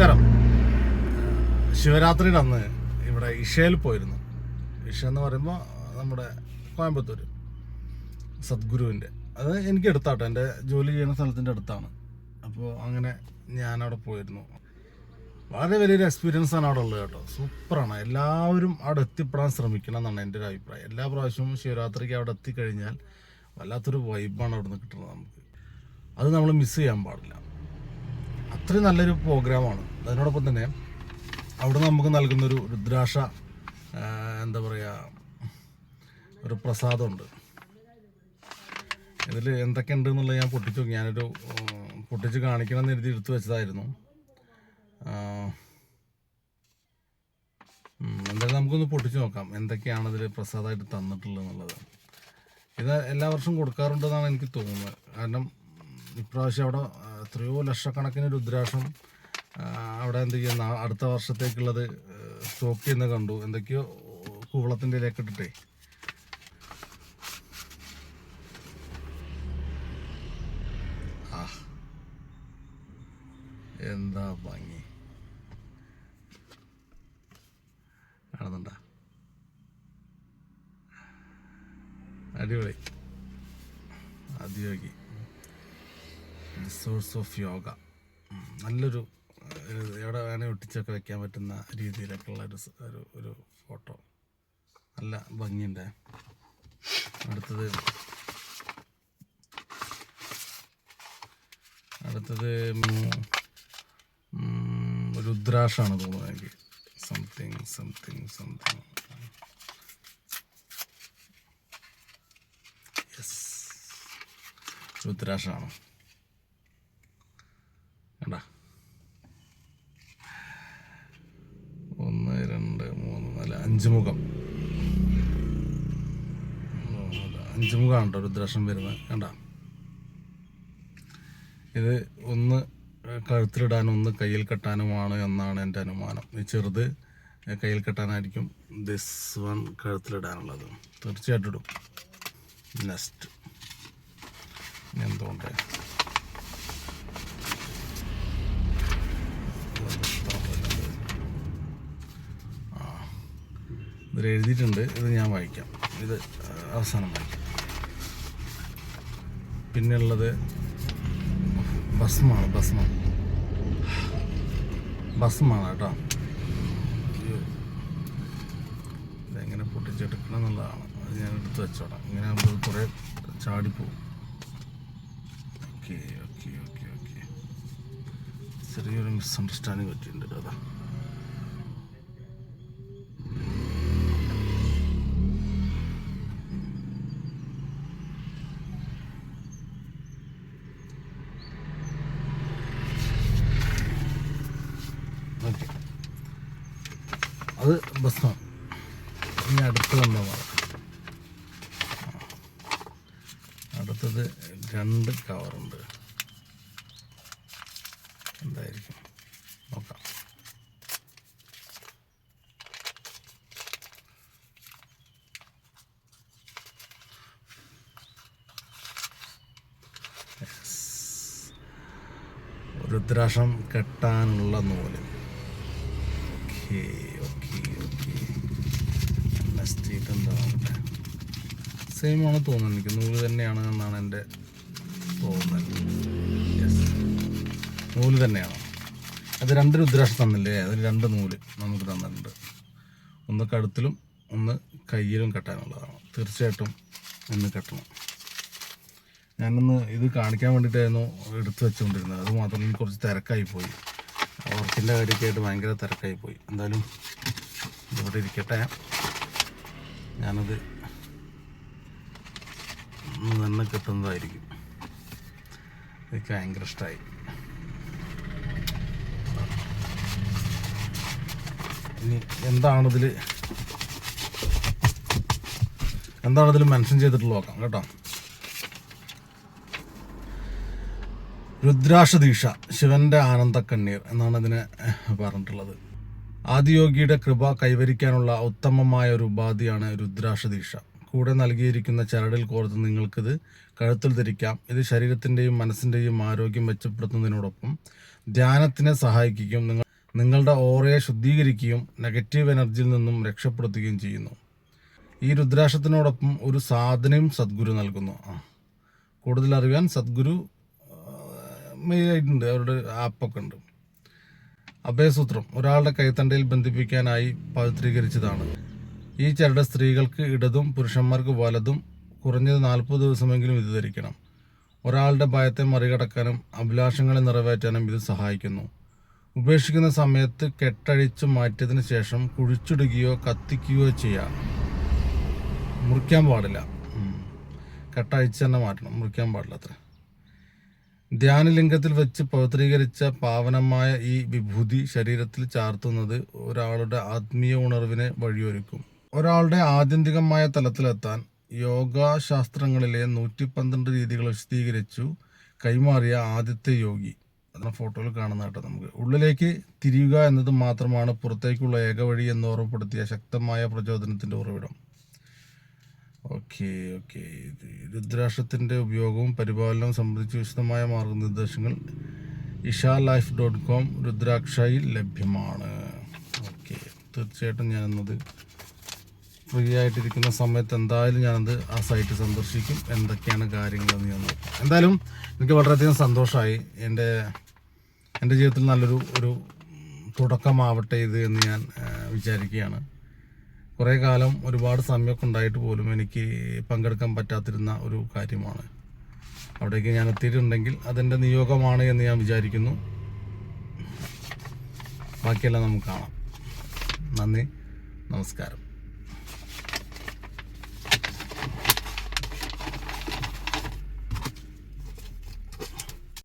നമസ്കാരം. ശിവരാത്രിയുടെ അന്ന് ഇവിടെ ഇഷയിൽ പോയിരുന്നു. ഇഷ എന്ന് പറയുമ്പോൾ നമ്മുടെ കോയമ്പത്തൂർ സദ്ഗുരുവിന്റെ. അത് എനിക്ക് എടുത്താട്ടോ എന്റെ ജോലി ചെയ്യുന്ന സ്ഥലത്തിന്റെ അടുത്താണ്. അപ്പോൾ അങ്ങനെ ഞാൻ അവിടെ പോയിരുന്നു. വളരെ വലിയൊരു എക്സ്പീരിയൻസ് ആണ് അവിടെ ഉള്ളത് കേട്ടോ. സൂപ്പറാണ്. എല്ലാവരും അവിടെ എത്തിപ്പെടാൻ ശ്രമിക്കണം എന്നാണ് എന്റെ ഒരു അഭിപ്രായം. എല്ലാ പ്രാവശ്യവും ശിവരാത്രിക്ക് അവിടെ എത്തിക്കഴിഞ്ഞാൽ വല്ലാത്തൊരു വൈബാണ് അവിടെ നിന്ന് കിട്ടുന്നത് നമുക്ക്. അത് നമ്മൾ മിസ് ചെയ്യാൻ പാടില്ല. അത്രയും നല്ലൊരു പ്രോഗ്രാമാണ്. അതിനോടൊപ്പം തന്നെ അവിടെ നമുക്ക് നൽകുന്നൊരു രുദ്രാക്ഷ എന്താ പറയുക ഒരു പ്രസാദമുണ്ട്. ഇതിൽ എന്തൊക്കെ ഉണ്ട് എന്നുള്ളത് ഞാൻ പൊട്ടിച്ചു. ഞാനൊരു പൊട്ടിച്ച് കാണിക്കണം എന്ന് എഴുതി എടുത്തു വെച്ചതായിരുന്നു. എന്തായാലും നമുക്കൊന്ന് പൊട്ടിച്ച് നോക്കാം. എന്തൊക്കെയാണ് ഇതിൽ പ്രസാദമായിട്ട് തന്നിട്ടുള്ളത് എന്നുള്ളത് ഇത് എല്ലാ വർഷവും കൊടുക്കാറുണ്ടെന്നാണ് എനിക്ക് തോന്നുന്നത്. കാരണം ഇപ്രാവശ്യം അവിടെ എത്രയോ ലക്ഷക്കണക്കിന് രുദ്രാക്ഷം അവിടെ എന്ത് ചെയ്യുന്ന? അടുത്ത വർഷത്തേക്കുള്ളത് സ്റ്റോക്ക് ചെയ്യുന്ന കണ്ടു. എന്തൊക്കെയോ കൂവളത്തിന്റെ ഇലയൊക്കെ ഇട്ടിട്ടേ. എന്താ ഭംഗി. കാണുന്നുണ്ടാ അടിപൊളി. Adiyogi source of yoga. നല്ലൊരു എവിടെ വേണേൽ ഒട്ടിച്ചൊക്കെ വെക്കാൻ പറ്റുന്ന രീതിയിലൊക്കെ ഉള്ള ഒരു ഒരു ഒരു ഫോട്ടോ. നല്ല ഭംഗിയുണ്ട്. അടുത്തത് അടുത്തത് രുദ്രാക്ഷാണ് തോന്നുന്നത് എനിക്ക്. സംതിങ് സംതിങ് സംതിങ് യെസ് രുദ്രാക്ഷാണ് കണ്ട ഒന്ന് രണ്ട് മൂന്ന് അഞ്ചുമുഖമാണ് കേട്ടോ രുദ്രാക്ഷം വരുന്നത്. കണ്ട? ഇത് ഒന്ന് കഴുത്തിലിടാനും ഒന്ന് കയ്യിൽ കെട്ടാനുമാണ് എന്നാണ് എന്റെ അനുമാനം. ഈ ചെറുത് കയ്യിൽ കെട്ടാനായിരിക്കും ദിസ് വൺ കഴുത്തിലിടാനുള്ളത്. തീർച്ചയായിട്ടും ഇടും. നെക്സ്റ്റ് എന്തുകൊണ്ട്? ഇതിൽ എഴുതിയിട്ടുണ്ട് ഇത് ഞാൻ വായിക്കാം. ഇത് അവസാനം വായിക്കാം. പിന്നെയുള്ളത് ഭസ്മാണ് ഭസ്മം. ഭസ്മാണ് കേട്ടോ. ഇതെങ്ങനെ പൊട്ടിച്ചെടുക്കണം എന്നുള്ളതാണ് അത് ഞാൻ എടുത്ത് വെച്ചോടാം ഇങ്ങനെ ആകുമ്പോൾ കുറേ ചാടിപ്പോവും. Okay okay okay okay. ചെറിയൊരു മിസ്അണ്ടർസ്റ്റാൻഡിങ് പറ്റിയിട്ടുണ്ട് അതാ ഓക്കെ. അത് ഭസ്മം ഇനി അടുത്തത് എന്താ അടുത്തത് രണ്ട് കവറുണ്ട് എന്തായിരിക്കും? നോക്കാം. രുദ്രാക്ഷം കെട്ടാനുള്ള നൂൽ. ഓക്കെ ഓക്കെ ഓക്കെ നെക്സ്റ്റ് ഇതെന്താവട്ടെ സെയിം ആണ് തോന്നുന്നത്. എനിക്ക് നൂൽ തന്നെയാണ് എന്നാണ് എന്റെ തോന്നൽ. യെസ് നൂൽ തന്നെയാണ്. അത് രണ്ട് രുദ്രാക്ഷം തന്നില്ലേ? അതിൽ രണ്ട് നൂൽ നമുക്ക് തന്നിട്ടുണ്ട്. ഒന്ന് കഴുത്തിലും ഒന്ന് കയ്യിലും കെട്ടാനുള്ളതാണ്. തീർച്ചയായിട്ടും ഒന്ന് കെട്ടണം. ഞാനൊന്ന് ഇത് കാണിക്കാൻ വേണ്ടിയിട്ടായിരുന്നു എടുത്തു വെച്ചുകൊണ്ടിരുന്നത്. അത് മാത്രമല്ല കുറച്ച് തിരക്കായി പോയി. വർക്കിന്റെ കാര്യമൊക്കെ ആയിട്ട് ഭയങ്കര തിരക്കായി പോയി. എന്തായാലും ഇവിടെ ഇരിക്കട്ടെ. ഞാനത് ഇന്ന് തന്നെ കിട്ടുന്നതായിരിക്കും. എനിക്ക് ഭയങ്കര ഇഷ്ടമായി ഇനി എന്താണിതിൽ എന്താണിതിൽ മെൻഷൻ ചെയ്തിട്ടുള്ള നോക്കാം കേട്ടോ. രുദ്രാക്ഷദീക്ഷ ശിവന്റെ ആനന്ദക്കണ്ണീർ എന്നാണ് ഇതിനെ പറഞ്ഞിട്ടുള്ളത്. ആദിയോഗിയുടെ കൃപ കൈവരിക്കാനുള്ള ഉത്തമമായ ഒരു ഉപാധിയാണ് രുദ്രാക്ഷദീക്ഷ. കൂടെ നൽകിയിരിക്കുന്ന ചരടിൽ കോർത്ത് നിങ്ങൾക്കിത് കഴുത്തിൽ ധരിക്കാം. ഇത് ശരീരത്തിന്റെയും മനസ്സിന്റെയും ആരോഗ്യം മെച്ചപ്പെടുത്തുന്നതിനോടൊപ്പം ധ്യാനത്തിനെ സഹായിക്കുകയും നിങ്ങൾ നിങ്ങളുടെ ഓറയെ ശുദ്ധീകരിക്കുകയും നെഗറ്റീവ് എനർജിയിൽ നിന്നും രക്ഷപ്പെടുത്തുകയും ചെയ്യുന്നു. ഈ രുദ്രാക്ഷത്തിനോടൊപ്പം ഒരു സാധനയും സദ്ഗുരു നൽകുന്നു. കൂടുതൽ അറിയാൻ സദ്ഗുരു മെയിലായിട്ടുണ്ട് അവരുടെ ആപ്പൊക്കെ ഉണ്ട് അഭയസൂത്രം ഒരാളുടെ കൈത്തണ്ടയിൽ ബന്ധിപ്പിക്കാനായി പവിത്രീകരിച്ചതാണ്. ഈ ചരട് സ്ത്രീകൾക്ക് ഇടതും പുരുഷന്മാർക്ക് വലതും കുറഞ്ഞത് നാൽപ്പത് ദിവസമെങ്കിലും ഇത് ധരിക്കണം. ഒരാളുടെ ഭയത്തെ മറികടക്കാനും അഭിലാഷങ്ങളെ നിറവേറ്റാനും ഇത് സഹായിക്കുന്നു. ഉപേക്ഷിക്കുന്ന സമയത്ത് കെട്ടഴിച്ചു മാറ്റിയതിന് ശേഷം കുഴിച്ചിടുകയോ കത്തിക്കുകയോ ചെയ്യാം. മുറിക്കാൻ പാടില്ല. കെട്ടഴിച്ച് തന്നെ മാറ്റണം. മുറിക്കാൻ പാടില്ല അത്ര. ധ്യാനലിംഗത്തിൽ വെച്ച് പവിത്രീകരിച്ച പാവനമായ ഈ വിഭൂതി ശരീരത്തിൽ ചാർത്തുന്നത് ഒരാളുടെ ആത്മീയ ഉണർവിനെ വഴിയൊരുക്കും. ഒരാളുടെ ആത്യന്തികമായ തലത്തിലെത്താൻ യോഗാശാസ്ത്രങ്ങളിലെ നൂറ്റി പന്ത്രണ്ട് രീതികൾ വിശദീകരിച്ചു കൈമാറിയ ആദ്യത്തെ യോഗി. അതാണ് ഫോട്ടോയിൽ കാണുന്ന കേട്ടോ നമുക്ക്. ഉള്ളിലേക്ക് തിരിയുക എന്നത് മാത്രമാണ് പുറത്തേക്കുള്ള ഏക വഴി എന്ന് ഓർമ്മപ്പെടുത്തിയ ശക്തമായ പ്രചോദനത്തിന്റെ ഉറവിടം. Okay okay. രുദ്രാക്ഷത്തിന്റെ ഉപയോഗവും പരിപാലനവും സംബന്ധിച്ച് വിശദമായ മാർഗനിർദ്ദേശങ്ങൾ ഇഷാ ലൈഫ് ഡോട്ട് കോം രുദ്രാക്ഷയിൽ ലഭ്യമാണ്. ഓക്കെ തീർച്ചയായിട്ടും ഞാനത് ഫ്രീ ആയിട്ടിരിക്കുന്ന സമയത്ത് എന്തായാലും ഞാനത് ആ സൈറ്റ് സന്ദർശിക്കും. എന്തൊക്കെയാണ് കാര്യങ്ങളെന്ന് ഞാൻ എന്തായാലും എനിക്ക് വളരെയധികം സന്തോഷമായി. എന്റെ എന്റെ ജീവിതത്തിൽ നല്ലൊരു ഒരു തുടക്കമാവട്ടെ ഇത് എന്ന് ഞാൻ വിചാരിക്കുകയാണ്. കുറേ കാലം ഒരുപാട് സമയമൊക്കെ ഉണ്ടായിട്ട് പോലും എനിക്ക് പങ്കെടുക്കാൻ പറ്റാതിരുന്ന ഒരു കാര്യമാണ്. അവിടേക്ക് ഞാൻ എത്തിയിട്ടുണ്ടെങ്കിൽ അതെന്റെ നിയോഗമാണ് എന്ന് ഞാൻ വിചാരിക്കുന്നു. ബാക്കിയെല്ലാം നമുക്ക് കാണാം. നന്ദി. നമസ്കാരം.